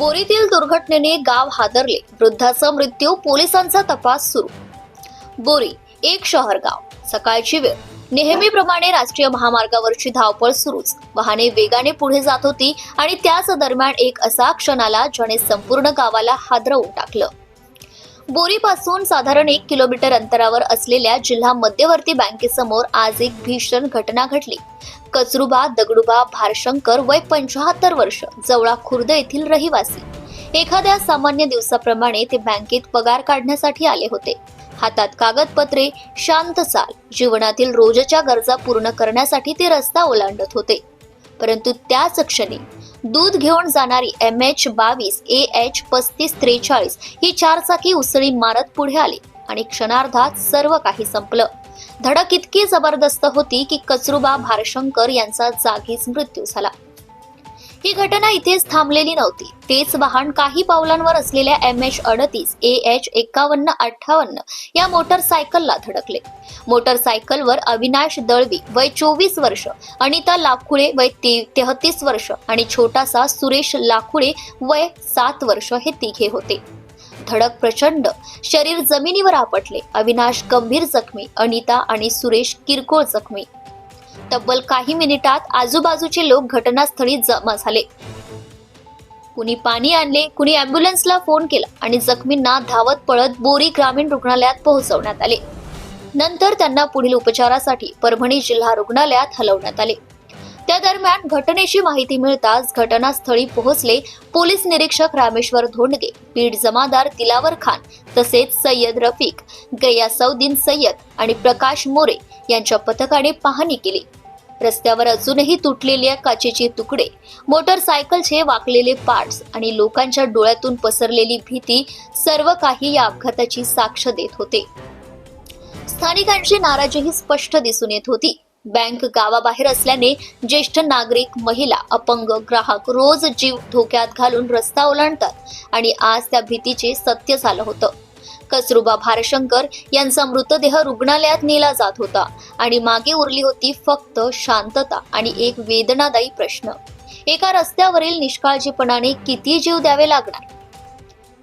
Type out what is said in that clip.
बोरीतील दुर्घटनेने गाव हादरले. वृद्धाचा मृत्यू पोलिसांचा तपास सुरू. बोरी एक शहर गाव. सकाळची वेळ. नेहमीप्रमाणे राष्ट्रीय महामार्गावरची धावपळ सुरूच. वाहने वेगाने पुढे जात होती आणि त्याच दरम्यान एक असा क्षणाला ज्याने संपूर्ण गावाला हादरवून टाकलं. बोरीपासून साधारण एक किलोमीटर अंतरावर असलेल्या जिल्हा मध्यवर्ती बँकेसमोर आज एक भीषण घटना घडली. कचरुबा दगडुबा भारशंकर वय पंचाहत्तर वर्ष जवळा खुर्द येथील रहिवासी. एखाद्या सामान्य दिवसाप्रमाणे ते बँकेत पगार काढण्यासाठी आले होते. हातात कागदपत्रे शांत चाल जीवनातील रोजच्या गरजा पूर्ण करण्यासाठी ते रस्ता ओलांडत होते. परंतु त्याच क्षणी दूध घेऊन जाणारी एम एच बावीस ए एच पस्तीस त्रेचाळीस ही चारचाकी उसळी मारत पुढे आली आणि क्षणार्धात सर्व काही संपलं. धडक इतकी जबरदस्त होती की कचरुबा भारशंकर यांचा जागीच मृत्यू झाला. ही घटना इथेच थांबलेली नव्हती. तेच वाहन काही पावलांवर असलेल्या एम एच अडतीस ए एच एकावन्न अठ्ठावन्न या मोटरसायकलला धडकले. मोटरसायकलवर अविनाश दळवी वय चोवीस वर्ष अनिता लाखुळे वय तेहतीस वर्ष आणि छोटासा सुरेश लाखुळे वय सात वर्ष हे तिघे होते. धडक प्रचंड शरीर जमिनीवर आपटले. अविनाश गंभीर जखमी अनिता आणि सुरेश किरकोळ जखमी. तब्बल काही मिनिटात आजूबाजूचे लोक घटनास्थळी जमा झाले. कुणी पाणी आणले कुणी अँब्युलन्सला फोन केला आणि जखमींना धावत पळत बोरी ग्रामीण रुग्णालयात पोहोचवण्यात आले. नंतर त्यांना पुढील उपचारासाठी परभणी जिल्हा रुग्णालयात हलवण्यात आले. त्या दरम्यान घटनेची माहिती मिळताच घटनास्थळी पोहोचले पोलीस निरीक्षक रामेश्वर धोंडगे बीड जमादार दिलावर खान तसेच सय्यद रफिक सौदीन सय्यद आणि प्रकाश मोरे यांच्या पथकाने पाहणी केली. रस्त्यावर अजूनही तुटलेल्या काचेचे तुकडे मोटरसायकलचे वाकलेले पार्ट्स आणि लोकांच्या डोळ्यातून पसरलेली भीती सर्व काही या अपघाताची साक्ष देत होते. स्थानिकांची नाराजीही स्पष्ट दिसून येत होती. बँक गावाबाहेर असल्याने ज्येष्ठ नागरिक महिला अपंग ग्राहक रोज जीव धोक्यात घालून रस्ता ओलांडतात आणि आज त्या भीतीचे सत्य झालं होतं. कसरुबा भारशंकर यांचा मृतदेह रुग्णालयात नेला जात होता आणि मागे उरली होती फक्त शांतता आणि एक वेदनादायी प्रश्न. एका रस्त्यावरील निष्काळजीपणाने किती जीव द्यावे लागणार?